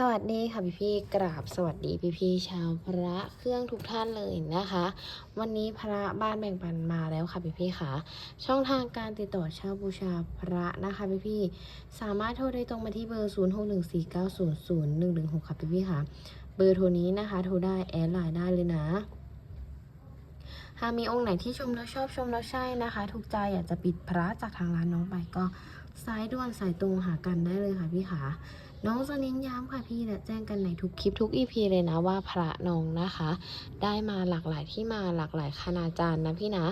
สวัสดีค่ะพี่พี่กราบสวัสดีพี่พี่ชาวพระเครื่องทุกท่านเลยนะคะ วันนี้พระบ้านแบ่งปันมาแล้วค่ะพี่พี่ค่ะ ช่องทางการติดต่อเช่าบูชาพระนะคะพี่พี่สามารถโทรได้ตรงมาที่เบอร์ 0 6 1 4 9 0 0 1 1 6 ค่ะพี่พี่ค่ะ เบอร์โทรนี้นะคะ โทรได้แอดไลน์ได้เลยนะหากมีองค์ไหนที่ชมแล้วชอบชมแล้วใช่นะคะ ถูกใจอยากจะปิดพระจากทางร้านน้องไปก็สายด่วนสายตรงหากันได้เลยค่ะพี่ขา น้องจะเน้นย้ำค่ะพี่และแจ้งกันในทุกคลิปทุก EP เลยนะว่าพระน้องนะคะ ได้มาหลากหลายที่มาหลากหลายคณาจารย์นะพี่นะ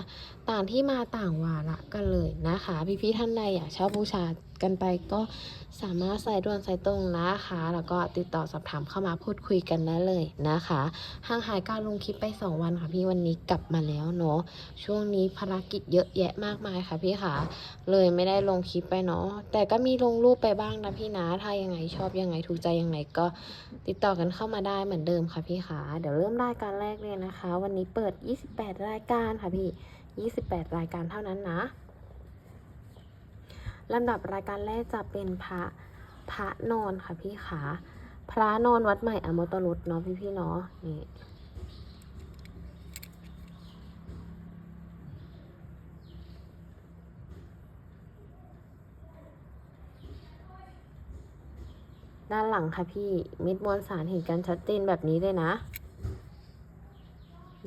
ต่างที่มาต่างวาระกันเลยนะคะ พี่ๆท่านใดอยากเช่าบูชา กันไปก็สามารถใส่ด่วนใส่ตรงนะคะ แล้วก็ติดต่อสอบถามเข้ามาพูดคุยกันได้เลยนะคะห่างหายการลงคลิปไป 2 วันค่ะพี่วันนี้กลับมาแล้วเนาะช่วงนี้ภารกิจเยอะแยะมากมายค่ะพี่ค่ะ เลยไม่ได้ลงคลิปไปเนาะแต่ก็มีลงรูปไปบ้างนะพี่นะถ้ายังไงชอบยังไงถูกใจยังไงก็ติดต่อกันเข้ามาได้เหมือนเดิมค่ะพี่ค่ะเดี๋ยวเริ่มรายการแรกเลยนะคะ วันนี้เปิด 28 รายการค่ะพี่ 28 รายการเท่านั้นนะ ลำดับรายการแรกจะเป็นพระพระนอนค่ะพี่ขาพระนอนวัดใหม่อมตะรุดเนาะพี่พี่เนาะนี่ด้านหลังค่ะพี่มิดมวลสารเห็นกันชัดเจนแบบนี้เลยนะ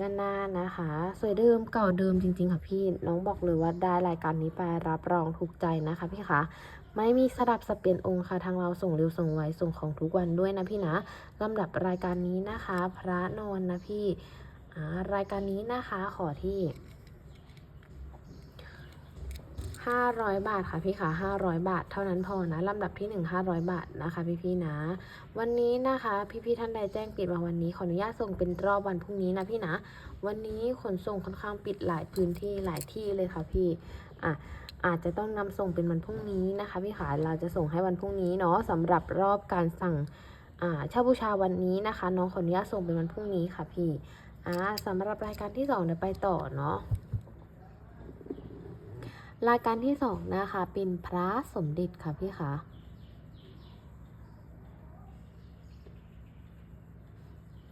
ด้านหน้านะคะ สวยเดิมเก่าเดิมจริง ๆ ค่ะพี่ น้องบอกเลยว่าได้รายการนี้ไปรับรองถูกใจนะคะพี่คะไม่มีสลับสเปลี่ยนองค์ค่ะทางเราส่งเร็วส่งไวส่งของทุกวันด้วยนะพี่นะลำดับรายการนี้นะคะ พระนอนนะพี่รายการนี้นะคะขอที่ 500 บาทค่ะพี่ค่ะ500 บาท เท่านั้นพอนะลำดับที่ 1 500 บาทนะคะพี่ๆนะ วันนี้นะคะพี่ๆท่านใดแจ้งปิดมาวันนี้ขออนุญาตส่งเป็นรอบวันพรุ่งนี้นะพี่นะ วันนี้ขนส่งค่อนข้างปิดหลายพื้นที่หลายที่เลยค่ะพี่อะอาจจะต้องนำส่งเป็นวันพรุ่งนี้นะคะพี่ขาเราจะส่งให้วันพรุ่งนี้เนาะสำหรับรอบการสั่งอ่าเช่าบูชาวันนี้นะคะน้องขออนุญาตส่งเป็นวันพรุ่งนี้ค่ะพี่อ่าสำหรับรายการที่สองเดี๋ยวไปต่อเนาะ รายการที่สองนะคะเป็นพระสมเด็จค่ะพี่คะ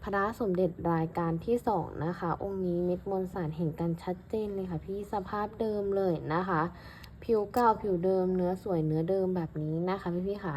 พระสมเด็จรายการที่สองนะคะ องค์นี้เม็ดมวลสารเห็นกันชัดเจนเลยค่ะ พี่สภาพเดิมเลยนะคะ ผิวเก่าผิวเดิมเนื้อสวยเนื้อเดิมแบบนี้นะคะพี่พี่ค่ะ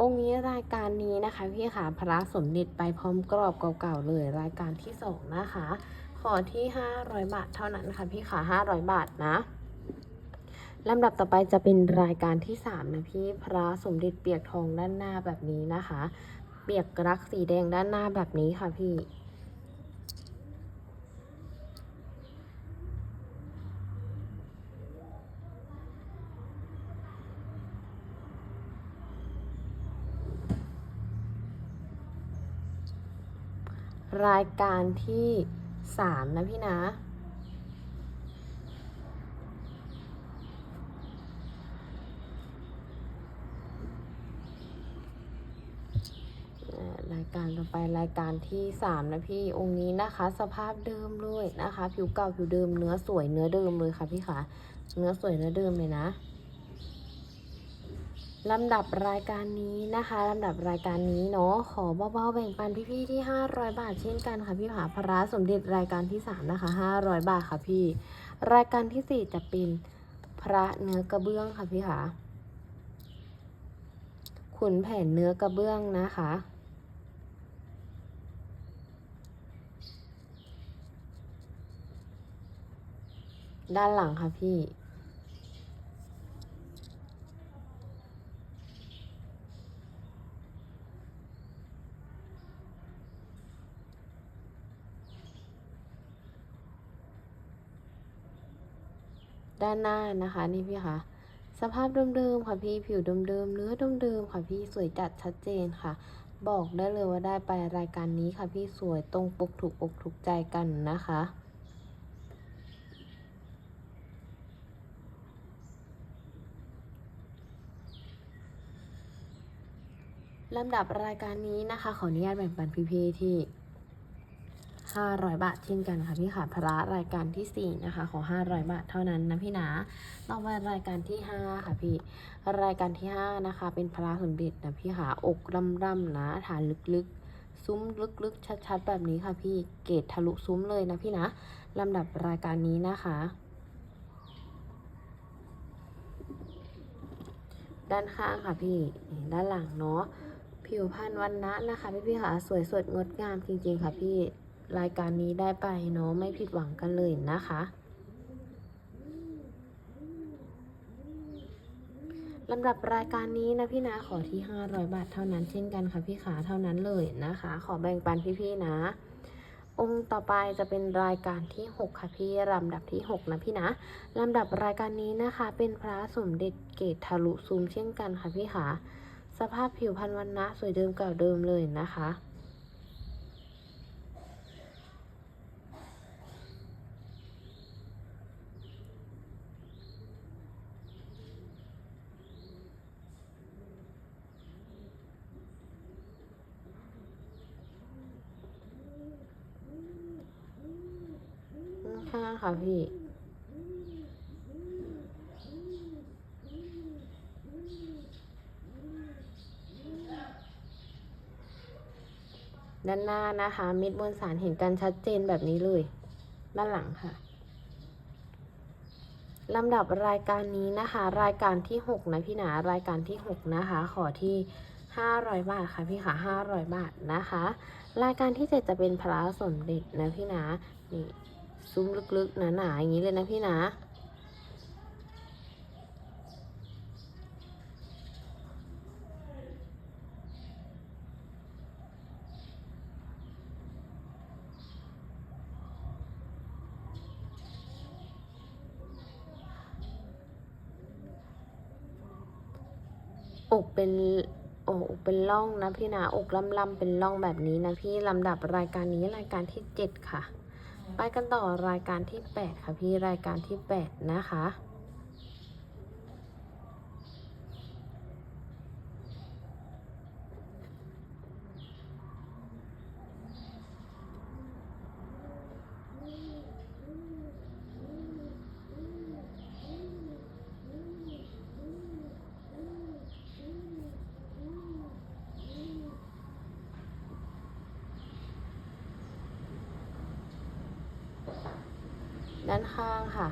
องค์นี้รายการนี้นะคะพี่ค่ะพระสมเด็จไปพร้อมกรอบเก่าๆเลยรายการที่สองนะคะ ขอที่ 500 บาทเท่านั้นค่ะพี่ค่ะ500 บาทนะลำดับต่อไปจะเป็นรายการที่ 3 นะพี่พระสมเด็จเปียกทองด้านหน้าแบบนี้นะคะ เปียกรักสีแดงด้านหน้าแบบนี้ค่ะพี่ รายการที่3นะพี่นะ รายการต่อไปรายการที่สามนะพี่องค์นี้นะคะ สภาพเดิมเลยนะคะ ผิวเก่าผิวเดิมเนื้อสวยเนื้อเดิมเลยค่ะพี่คะเนื้อสวยเนื้อเดิมเลยนะ ลำดับรายการนี้นะคะลำดับรายการนี้เนาะขอเบาๆแบ่งปันพี่ๆที่ 500 บาทเช่นกันค่ะพี่ผาพระสมเด็จรายการที่ 3 นะคะ 500 บาทค่ะพี่ รายการที่ 4 จะเป็นพระเนื้อกระเบื้องค่ะพี่คะขุนแผนเนื้อกระเบื้องนะคะ ด้านหลังค่ะพี่ ด้านหน้านะคะนี่พี่คะสภาพเดิมๆค่ะพี่ผิวเดิมๆเนื้อเดิมๆค่ะพี่สวยจัดชัดเจนค่ะ บอกได้เลยว่าได้ไปรายการนี้ค่ะพี่สวยตรงปกถูกอกถูกใจกันนะคะลำดับรายการนี้นะคะ ขออนุญาตแบ่งปันพี่ๆที่ 500 บาทเช่นกันค่ะพี่ค่ะพระรายการที่ 4 นะคะขอ 500 บาทเท่านั้นนะพี่นะต่อไปรายการที่ 5 ค่ะพี่ รายการที่ 5 นะคะ เป็นพระสมเด็จนะพี่ค่ะอกร่ำๆนะฐานลึกๆ ซุ้มลึกๆ ชัดๆ แบบนี้ค่ะพี่เกตทะลุซุ้มเลยนะพี่นะลำดับรายการนี้นะคะด้านข้างค่ะพี่ ด้านหลังเนาะ ผิวพรรณวันนะนะคะพี่พี่ค่ะ สวยสดงดงามจริงๆค่ะพี่ รายการนี้ได้ไปเนาะไม่ผิดหวังกันเลยนะคะ ลำดับรายการนี้นะพี่นะขอที่ 500 บาทเท่านั้นเช่นกันค่ะพี่ขาเท่านั้นเลยนะคะ ขอแบ่งปันพี่ๆนะ องค์ต่อไปจะเป็นรายการที่ 6 ค่ะพี่ลำดับที่ 6 นะพี่นะลำดับรายการนี้นะคะ เป็นพระสมเด็จเกตทะลุซูมเช่นกันค่ะพี่ขาสภาพผิวพรรณวันนะสวยเดิมเก่าเดิมเลยนะคะ ข้างๆ ค่ะพี่ ด้านหน้านะคะมิดมวลสารเห็นกันชัดเจนแบบนี้เลย ด้านหลังค่ะลำดับรายการนี้นะคะ รายการที่ 6 นะพี่หนารายการที่ 6 นะคะ ขอที่ 500 บาทค่ะพี่ค่ะ500 บาทนะคะ รายการที่ 7 จะเป็นพระสมเด็จนะพี่หนานี่ ซุ้มลึกๆ หนาๆ อย่างนี้เลยนะพี่นาอกเป็นอกเป็นร่องนะพี่นะ อกล่ำๆเป็นร่องแบบนี้นะพี่ลำดับรายการนี้รายการที่ 7 ค่ะ ไปกันต่อรายการที่ 8 ค่ะพี่รายการที่ 8 นะคะ ด้านข้างค่ะ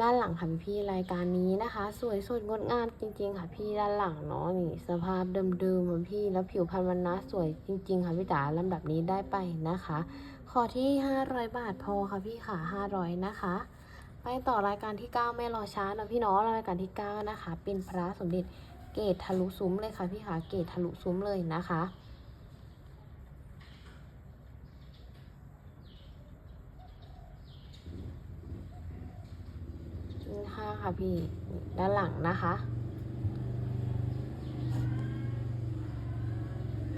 ด้านหลังค่ะพี่รายการนี้นะคะ สวยสดงดงามจริง ๆ ค่ะพี่ด้านหลังเนาะนี่สภาพเดิมๆอะพี่แล้วผิวพรรณวันนะสวยจริง ๆ ค่ะพี่จ๋าลำดับนี้ได้ไปนะคะ ขอที่ 500 บาทพอค่ะพี่ค่ะ500 นะคะ ไปต่อรายการที่ 9 ไม่รอช้านะพี่เนาะรายการที่ 9 นะคะ เป็นพระสมเด็จเกตทะลุซุ้มเลยค่ะพี่ค่ะเกตทะลุซุ้มเลยนะคะด้านข้างค่ะพี่นี่ด้านหลังนะคะ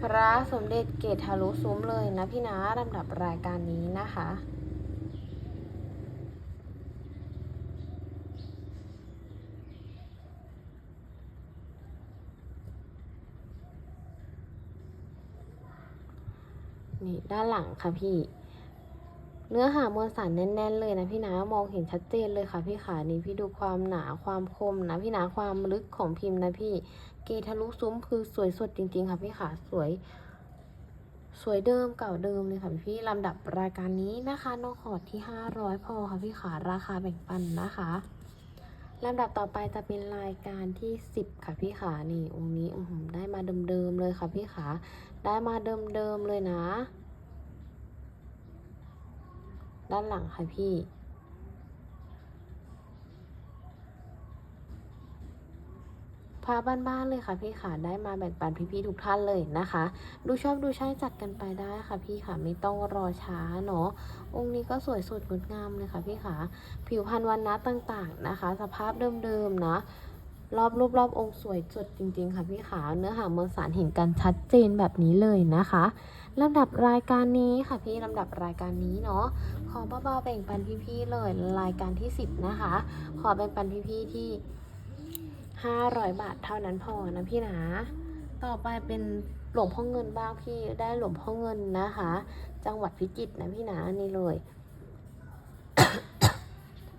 พระสมเด็จเกตทะลุซุ้มเลยนะพี่นะลำดับรายการนี้นะคะ นี่ด้านหลังค่ะพี่ เนื้อหามวลสารแน่น ๆ เลยนะพี่นะ มองเห็นชัดเจนเลยค่ะพี่ขานี่พี่ดูความหนาความคมนะพี่นะความลึกของพิมพ์นะพี่ เกทะลุซุ้มคือสวยสดจริง ๆ ค่ะพี่ขาสวย สวยเดิมเก่าเดิมเลยค่ะพี่ลำดับรายการนี้นะคะน้องขอดที่500พอค่ะพี่ขาราคาแบ่งปันนะคะลำดับต่อไปจะเป็นรายการที่ 10 ค่ะพี่ขานี่องค์นี้ได้มาเดิมๆเลยค่ะพี่ขา ได้มาเดิมๆเลยนะ ด้านหลังค่ะพี่ พาบ้านๆเลยค่ะพี่ค่ะ ได้มาแบ่งปันพี่ๆทุกท่านเลยนะคะ ดูชอบดูใช้จัดกันไปได้ค่ะพี่ค่ะ ไม่ต้องรอช้าเนาะ องค์นี้ก็สวยสดงดงามเลยค่ะพี่ค่ะ ผิวพรรณวันนะต่างๆนะคะ สภาพเดิมๆนะ รอบรูปรอบองค์สวยสดจริงๆ ค่ะพี่ขาเนื้อหามวลสารเห็นกันชัดเจนแบบนี้เลยนะคะลำดับรายการนี้ค่ะพี่ลำดับรายการนี้เนาะขอเบาๆแบ่งปันพี่ๆเลยรายการที่ 10 นะคะ ขอแบ่งปันพี่ๆที่ 500 บาทเท่านั้นพอนะพี่นะต่อไปเป็นหลวงพ่อเงินบ้างพี่ได้หลวงพ่อเงินนะคะ จังหวัดพิจิตรนะพี่นะนี่เลย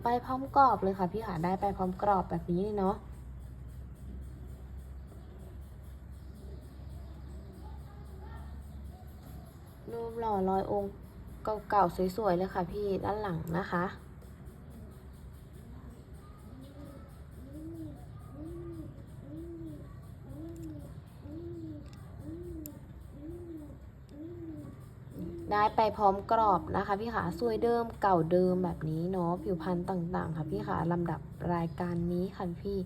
ไปพร้อมกรอบเลยค่ะพี่ค่ะได้ไปพร้อมกรอบแบบนี้เลยเนาะ อรอยองค์เก่าๆสวยๆเลยค่ะ พี่ด้านหลังนะคะ ได้ไปพร้อมกรอบนะคะพี่ขาสวยเดิมเก่าเดิมแบบนี้เนาะผิวพรรณต่างๆ ค่ะพี่ขาลำดับรายการนี้ค่ะพี่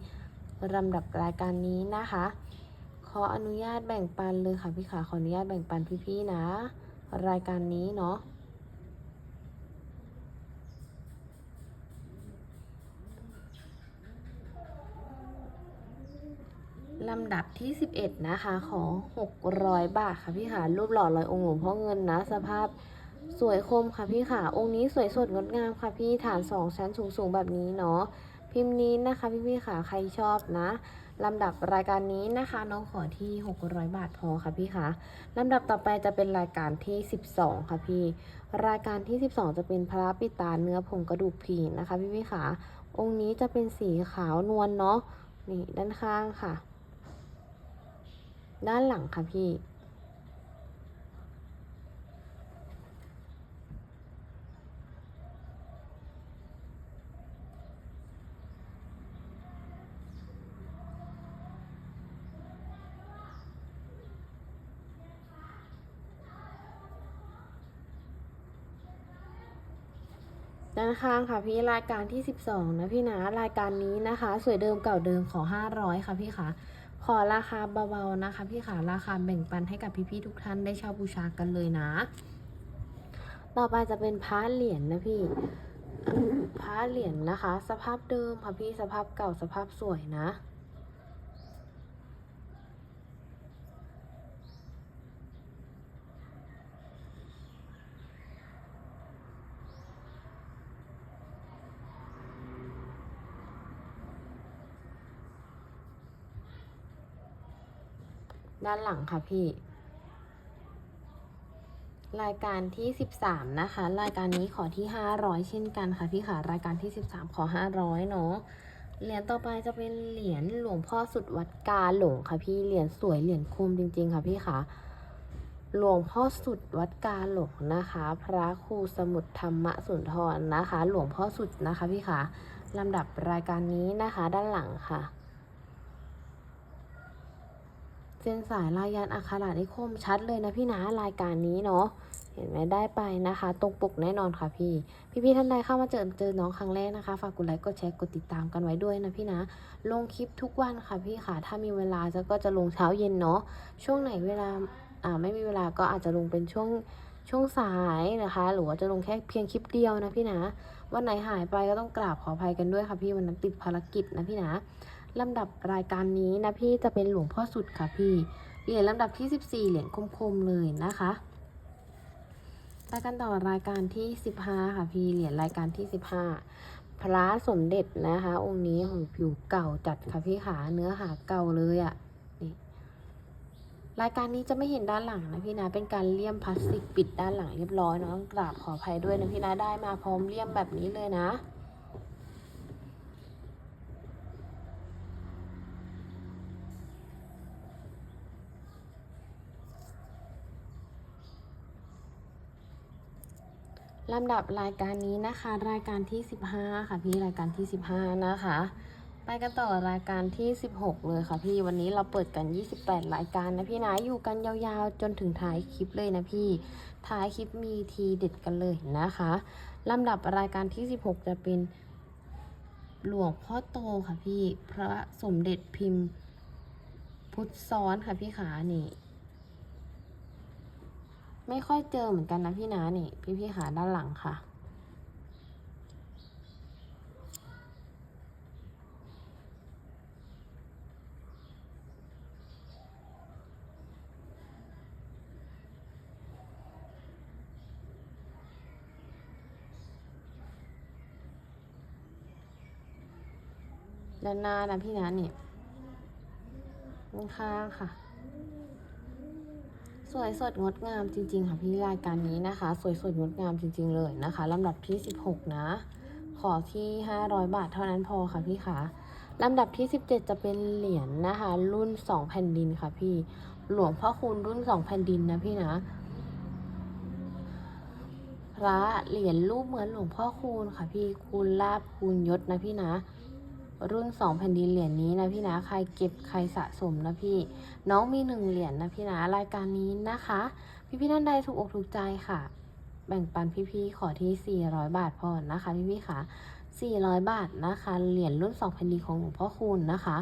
ลำดับรายการนี้นะคะ ขออนุญาตแบ่งปันเลยค่ะพี่ขาขออนุญาตแบ่งปันพี่ๆนะ รายการนี้เนาะลำดับที่ 11 นะคะ ของ 600 บาทค่ะพี่ขารูปหล่อลอยองค์หลวงพ่อเงินนะ สภาพสวยคมค่ะพี่ขาองค์นี้สวยสดงดงามค่ะพี่ฐาน 2 ชั้นสูง ๆ แบบนี้เนาะพิมพ์นี้นะคะ พี่พี่ๆค่ะใครชอบนะ ลำดับรายการนี้นะคะน้องขอที่ 600 บาทพอค่ะพี่คะลำดับต่อไปจะเป็นรายการที่ 12 ค่ะพี่ รายการที่ 12 จะเป็นพระปิตาเนื้อผงกระดูกผีนะคะ พี่พี่ขาองค์นี้จะเป็นสีขาวนวลเนาะนี่ด้านข้างค่ะ ด้านหลังค่ะพี่ ด้านข้างค่ะพี่รายการที่ 12 นะพี่นะรายการนี้นะคะ สวยเดิมเก่าเดิมขอ 500 ค่ะพี่คะขอราคาเบาๆนะคะ พี่ขาราคาแบ่งปันให้กับพี่ๆทุกท่านได้เช่าบูชากันเลยนะ ต่อไปจะเป็นพระเหรียญนะพี่พระเหรียญนะคะ สภาพเดิมค่ะพี่สภาพเก่าสภาพสวยนะ ด้านหลังค่ะพี่ รายการที่ 13 นะคะ รายการนี้ขอที่ 500 เช่นกันค่ะพี่ค่ะ รายการที่ 13 ขอ 500 เนาะเหรียญต่อไปจะเป็นเหรียญหลวงพ่อสุดวัดกาหลงค่ะพี่ เหรียญสวยเหรียญคมจริง ๆ ค่ะพี่ค่ะ หลวงพ่อสุดวัดกาหลงนะคะ พระครูสมุทรธรรมสุนทรนะคะ หลวงพ่อสุดนะคะพี่ค่ะลำดับรายการนี้นะคะด้านหลังค่ะ เส้นสายลายยันอักขระนิคมชัดเลยนะพี่นะรายการนี้เนาะเห็นไหมได้ไปนะคะ ตรงปกแน่นอนค่ะพี่ พี่ๆท่านใดเข้ามาเจอเจอน้องครั้งแรกนะคะฝากกดไลค์กดแชร์กดติดตามกันไว้ด้วยนะพี่นะ ลงคลิปทุกวันค่ะพี่ค่ะ ถ้ามีเวลาจะก็จะลงเช้าเย็นเนาะช่วงไหนเวลาอ่าไม่มีเวลาก็อาจจะลงเป็นช่วงช่วงสายนะคะ หรือว่าจะลงแค่เพียงคลิปเดียวนะพี่นะ วันไหนหายไปก็ต้องกราบขออภัยกันด้วยค่ะพี่วันนั้นติดภารกิจนะพี่นะ ลำดับรายการนี้นะพี่จะเป็นหลวงพ่อสุดค่ะพี่ เหรียญลำดับที่ 14 เหรียญคมๆเลยนะคะไปกันต่อรายการที่ 15 ค่ะพี่ เหรียญรายการที่ 15 พระสมเด็จนะคะ องค์นี้ของผิวเก่าจัดค่ะพี่ขาเนื้อหาเก่าเลยอะ่ะนี่รายการนี้จะไม่เห็นด้านหลังนะพี่นะ เป็นการเลี่ยมพลาสติกปิดด้านหลังเรียบร้อยเนาะกราบขออภัยด้วยนะพี่นะได้มาพร้อมเลี่ยมแบบนี้เลยนะ ลำดับรายการนี้นะคะ รายการที่ 15 ค่ะพี่รายการที่ 15 นะคะ ไปกันต่อรายการที่ 16 เลยค่ะพี่วันนี้เราเปิดกัน 28 รายการนะพี่นะอยู่กันยาวๆ จนถึงท้ายคลิปเลยนะพี่ท้ายคลิปมีทีเด็ดกันเลยนะคะลำดับรายการที่ 16 จะเป็นหลวงพ่อโตค่ะพี่พระสมเด็จพิมพ์ พุทธซ้อนค่ะพี่ขานี่ ไม่ค่อยเจอเหมือนกันนะพี่นะนี่ พี่พี่ขาด้านหลังค่ะ ด้านหน้านะพี่นะนี่ข้างค่ะ สวยสดงดงามจริง ๆ ค่ะพี่รายการนี้นะคะ สวยสดงดงามจริง ๆ เลยนะคะลำดับที่ 16 นะ ขอที่ 500 บาทเท่านั้นพอค่ะพี่คะลำดับที่ 17 จะเป็นเหรียญนะคะ รุ่น 2 แผ่นดินค่ะพี่หลวงพ่อคูณรุ่น 2 แผ่นดินนะพี่นะพระเหรียญรูปเหมือนหลวงพ่อคูณค่ะพี่คูณลาบคูณยศนะพี่นะ รุ่นสองแผ่นดินเหรียญนี้นะพี่นะ ใครเก็บใครสะสมนะพี่ น้องมีหนึ่งเหรียญนะพี่นะ รายการนี้นะคะ พี่พี่ท่านใดถูกอกถูกใจค่ะ แบ่งปันพี่พี่ๆขอที่ 400 บาทพอนะคะพี่พี่ค่ะ 400 บาทนะคะ เหรียญรุ่น2แผ่นดินของหลวงพ่อคูณนะคะ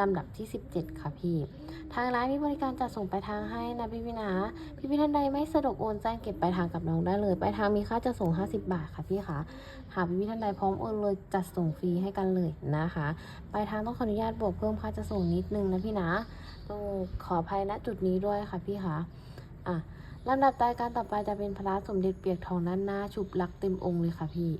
ลำดับที่ 17 ค่ะพี่ ทางร้านมีบริการจัดส่งไปทางให้นะพี่พี่นะ พี่พี่ท่านใดไม่สะดวกโอนแจ้งเก็บไปทางกับน้องได้เลย ไปทางมีค่าจัดส่ง 50 บาทค่ะพี่คะหากพี่ๆท่านใดพร้อมโอนเลยจัดส่งฟรีให้กันเลยนะคะ ไปทางต้องขออนุญาตบวกเพิ่มค่าจะส่งนิดนึงนะพี่นะต้องขออภัยณจุดนี้ด้วยค่ะพี่คะอะลำดับรายการต่อไปจะเป็นพระสมเด็จเปียกทองด้านหน้า ชุบลักเต็มองค์เลยค่ะพี่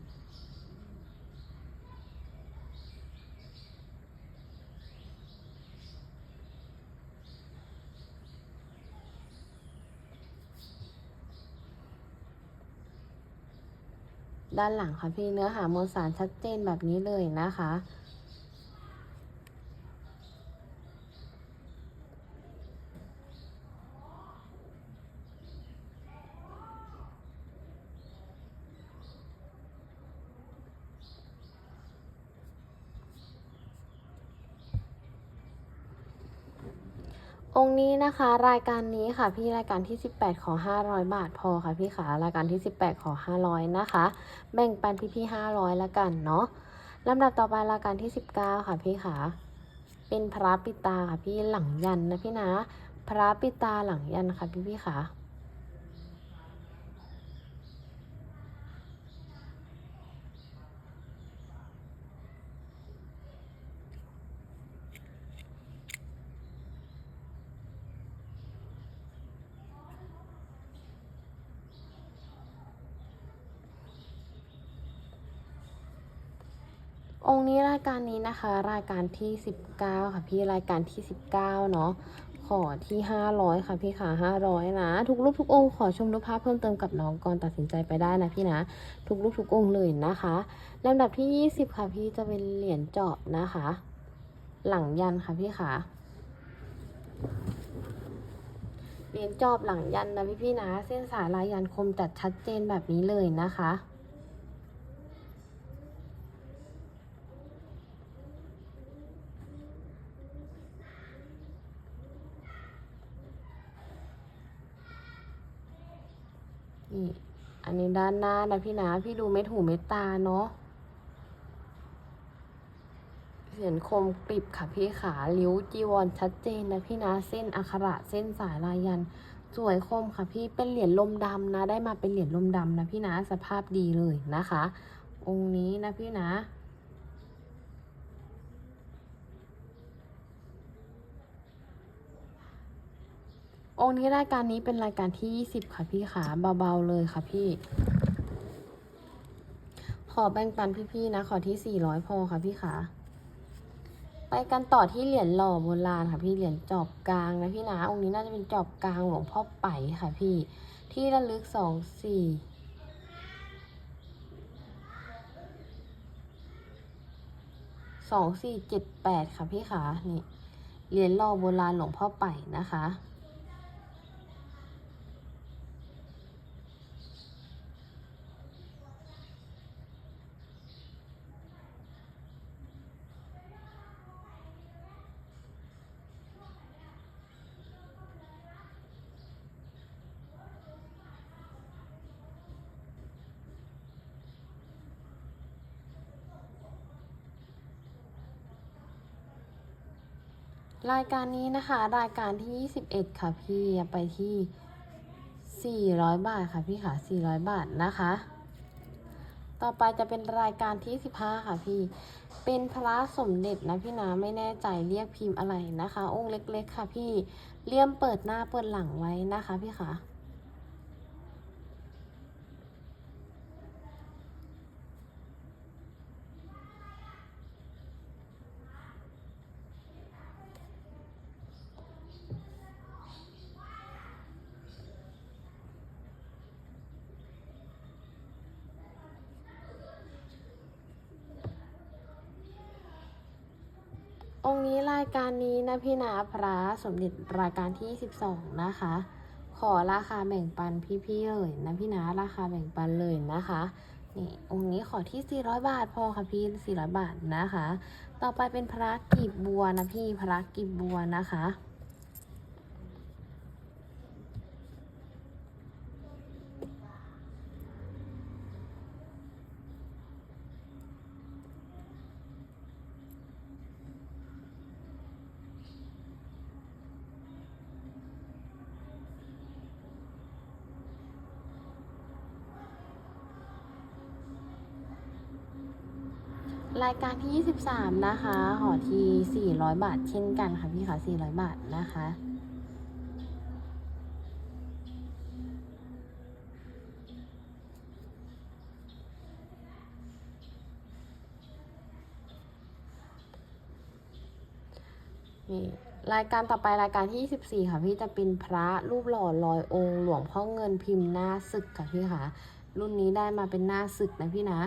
ด้านหลังค่ะพี่เนื้อหามวลสารชัดเจนแบบนี้เลยนะคะ องค์นี้นะคะ รายการนี้ค่ะพี่รายการที่ 18 ขอ 500 บาทพอค่ะพี่ขารายการที่ 18 ขอ 500 นะคะ แบ่งปันพี่พี่500ละกันเนาะลำดับต่อไปรายการที่ 19 ค่ะพี่ขาเป็นพระปิตาค่ะพี่หลังยันนะพี่นะ พระปิตาหลังยันค่ะพี่พี่ขา องนี้รายการนี้นะคะ รายการที่ 19 ค่ะพี่รายการที่ 19 เนาะขอที่ 500 ค่ะพี่ขา500 นะ ทุกรูปทุกองค์ขอชมรูปภาพเพิ่มเติมกับน้องก่อนตัดสินใจไปได้นะพี่นะ ทุกรูปทุกองค์เลยนะคะลำดับที่ 20 ค่ะพี่จะเป็นเหรียญเจาะนะคะ หลังยันค่ะพี่ขาเหรียญจอบหลังยันนะพี่พี่ๆนะ เส้นสายลายยันคมจัดชัดเจนแบบนี้เลยนะคะ นี่ อันนี้ด้านหน้านะพี่นะพี่ดูเม็ดหูเม็ดตาเนาะเสียนคมกริบค่ะพี่ขาริ้วจีวรชัดเจนนะพี่นะเส้นอักขระเส้นสายลายยัน สวยคมค่ะพี่เป็นเหรียญลมดำนะ ได้มาเป็นเหรียญลมดำนะพี่นะสภาพดีเลยนะคะ องค์นี้นะพี่นะ องค์นี้รายการนี้เป็นรายการที่ 20 ค่ะพี่ขาเบาๆเลยค่ะพี่ ขอแบ่งปันพี่ๆนะ ขอที่ 400 พอค่ะพี่ขาไปกันต่อที่เหรียญหล่อโบราณค่ะพี่เหรียญจอบกลางนะพี่นะองค์นี้น่าจะเป็นจอบกลางหลวงพ่อไปค่ะพี่ ที่ระลึกสองสี่สองสี่เจ็ดแปดค่ะพี่ขานี่เหรียญหล่อโบราณหลวงพ่อไปนะคะ รายการนี้นะคะ รายการที่ 21 ค่ะพี่ไปที่ 400 บาทค่ะพี่ค่ะ 400 บาทนะคะ ต่อไปจะเป็นรายการที่ 15 ค่ะพี่ เป็นพระสมเด็จนะพี่นะไม่แน่ใจเรียกพิมพ์อะไรนะคะ องค์เล็กๆ ค่ะพี่เลี่ยมเปิดหน้าเปิดหลังไว้นะคะพี่ค่ะ องค์นี้รายการนี้นะพี่นาพระสมเด็จรายการที่ 12 นะคะ ขอราคาแบ่งปันพี่ๆเลยนะพี่นาราคาแบ่งปันเลยนะคะนี่องค์นี้ขอที่ 400 บาทพอค่ะพี่ 400 บาทนะคะ ต่อไปเป็นพระกีบบัวนะพี่พระกีบบัวนะคะ รายการที่ 23 นะคะหอที400 บาทเช่นกันค่ะพี่ค่ะ400 บาทนะคะนี่รายการต่อไปรายการที่ 24 ค่ะพี่จะเป็นพระรูปหล่อลอยองค์ หลวงพ่อเงินพิมพ์หน้าศึกค่ะพี่ค่ะ รุ่นนี้ได้มาเป็นหน้าศึกนะพี่นะ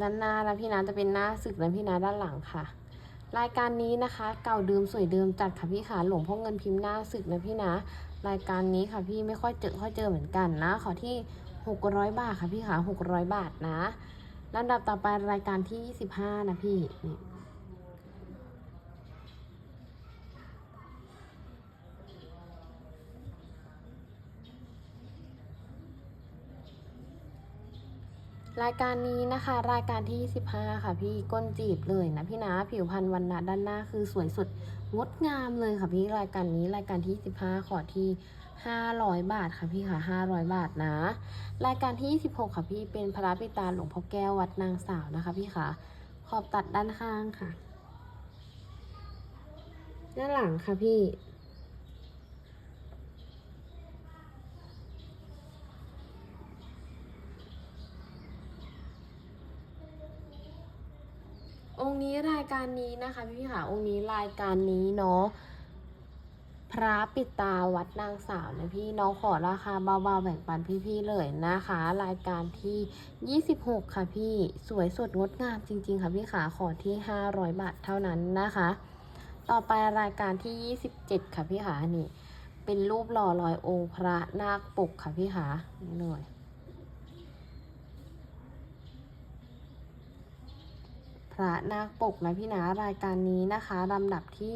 ด้านหน้านะพี่นะจะเป็นหน้าศึกนะพี่นะด้านหลังค่ะ รายการนี้นะคะ เก่าเดิมสวยเดิมจัดค่ะพี่ขาหลวงพ่อเงินพิมพ์หน้าศึกนะพี่นะ รายการนี้ค่ะพี่ไม่ค่อยเจอค่อยเจอเหมือนกันนะ ขอที่600บาทค่ะพี่ค่ะ600บาทนะลำดับต่อไปรายการที่25นะพี่นี่ รายการนี้นะคะ รายการที่15ค่ะพี่ก้นจีบเลยนะพี่นะผิวพรรณวันนะด้านหน้าคือสวยสุดงดงามเลยค่ะพี่รายการนี้รายการที่15ขอที่ 500 บาทค่ะพี่ค่ะ 500 บาทนะ รายการที่ 26 ค่ะพี่เป็นพระปิตาหลวงพ่อแก้ววัดนางสาวนะคะพี่ค่ะ ขอบตัดด้านข้างค่ะ ด้านหลังค่ะพี่ ค์นี้รายการนี้นะคะพี่พี่ค่ะองค์นี้รายการนี้เนาะพระปิดตาวัดนางสาวนะพี่น้องขอราคาเบาๆแบ่งปันพี่ๆเลยนะคะ รายการที่ 26 ค่ะพี่สวยสดงดงามจริง ๆ ค่ะพี่ขาขอที่ 500 บาทเท่านั้นนะคะ ต่อไปรายการที่ 27 ค่ะพี่ขานี่เป็นรูปหล่อลอยองค์พระนาคปกค่ะพี่ขานี่เลย พระนาคปกนะพี่นะรายการนี้นะคะลำดับที่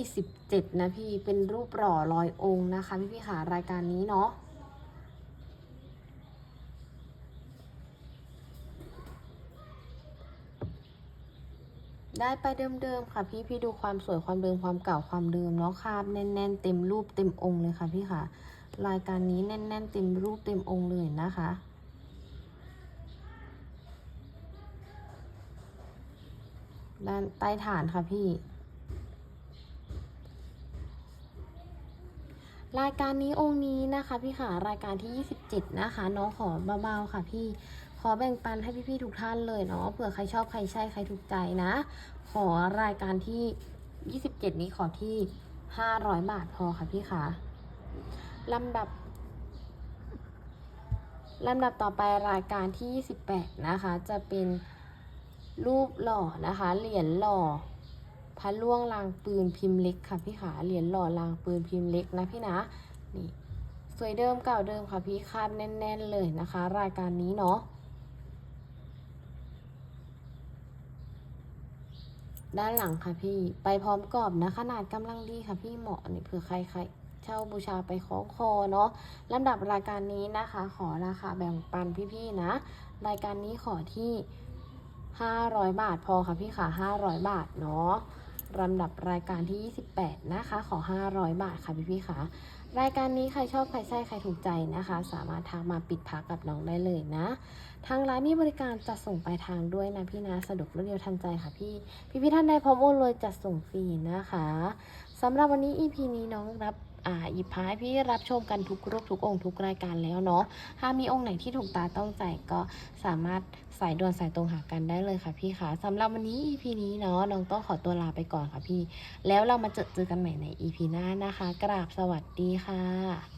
27นะพี่เป็นรูปหล่อลอยองค์นะคะ พี่พี่ค่ะรายการนี้เนาะได้ไปเดิมๆค่ะพี่พี่ดูความสวยความเดิมความเก่าความเดิมเนาะคาบแน่น ๆ เต็มรูปเต็มองค์เลยค่ะพี่ค่ะ รายการนี้แน่น ๆ เต็มรูปเต็มองค์เลยนะคะ ด้านใต้ฐานค่ะพี่ รายการนี้องค์นี้นะคะพี่ค่ะ รายการที่ 27 นะคะ น้องขอเบาๆค่ะพี่ ขอแบ่งปันให้พี่ๆทุกท่านเลยเนาะเผื่อใครชอบใครใช่ใครถูกใจนะ ขอรายการที่ 27 นี้ขอที่ 500 บาทพอค่ะพี่ค่ะลำดับลำดับต่อไปรายการที่ 28 นะคะ จะเป็น รูปหล่อนะคะ เหรียญหล่อพระล่วงลางปืนพิมพ์เล็กค่ะพี่ขาเหรียญหล่อลางปืนพิมพ์เล็กนะพี่นะนี่สวยเดิมเก่าเดิมค่ะพี่คาดแน่น ๆ เลยนะคะ รายการนี้เนาะด้านหลังค่ะพี่ไปพร้อมกรอบนะ ขนาดกำลังดีค่ะพี่เหมาะนี่เผื่อใครใครเช่าบูชาไปคล้องคอเนาะลำดับรายการนี้นะคะ ขอราคาแบ่งปันพี่ๆนะ รายการนี้ขอที่ 500 บาทพอค่ะพี่ค่ะ500 บาทเนาะลำดับรายการที่ 28 นะคะ ขอ 500 บาทค่ะพี่ๆค่ะ รายการนี้ใครชอบใครใช่ใครถูกใจนะคะ สามารถทักมาปิดพักกับน้องได้เลยนะ ทางร้านมีบริการจัดส่งปลายทางด้วยนะพี่นะสะดวกรวดเร็วทันใจค่ะพี่ พี่พี่ท่านใดพร้อมโอนเลยจัดส่งฟรีนะคะสำหรับวันนี้ EP นี้น้องรับ หยิบพายพี่รับชมกันทุกรูปทุกองค์ทุกรายการแล้วเนาะถ้ามีองค์ไหนที่ถูกตาต้องใจก็สามารถสายด่วนสายตรงหากันได้เลยค่ะพี่ค่ะสำหรับวันนี้ EP นี้เนาะน้องต้องขอตัวลาไปก่อนค่ะพี่ แล้วเรามาเจอเจอกันใหม่ใน EP หน้านะคะ กราบสวัสดีค่ะ